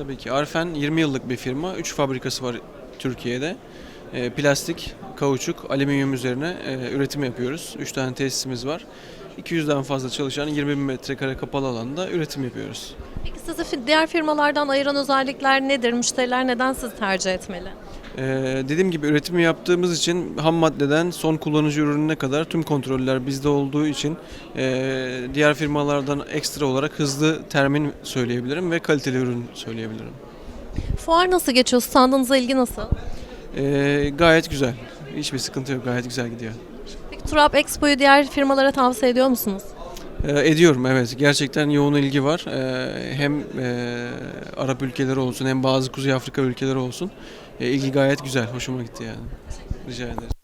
Tabii ki. Arfen 20 yıllık bir firma. 3 fabrikası var Türkiye'de. E, plastik, kauçuk, alüminyum üzerine e, üretim yapıyoruz. 3 tane tesisimiz var. 200'den fazla çalışan 20 bin metrekare kapalı alanda üretim yapıyoruz. Peki sizi diğer firmalardan ayıran özellikler nedir? Müşteriler neden sizi tercih etmeli? Ee, dediğim gibi üretimi yaptığımız için ham maddeden son kullanıcı ürününe kadar tüm kontroller bizde olduğu için e, diğer firmalardan ekstra olarak hızlı termin söyleyebilirim ve kaliteli ürün söyleyebilirim. Fuar nasıl geçiyor? Standınıza ilgi nasıl? Ee, gayet güzel. Hiçbir sıkıntı yok. Gayet güzel gidiyor. Peki Turap Expo'yu diğer firmalara tavsiye ediyor musunuz? Ee, ediyorum evet. Gerçekten yoğun ilgi var. Ee, hem e, Arap ülkeleri olsun hem bazı Kuzey Afrika ülkeleri olsun. E, ilgi gayet güzel. Hoşuma gitti yani. Rica ederim.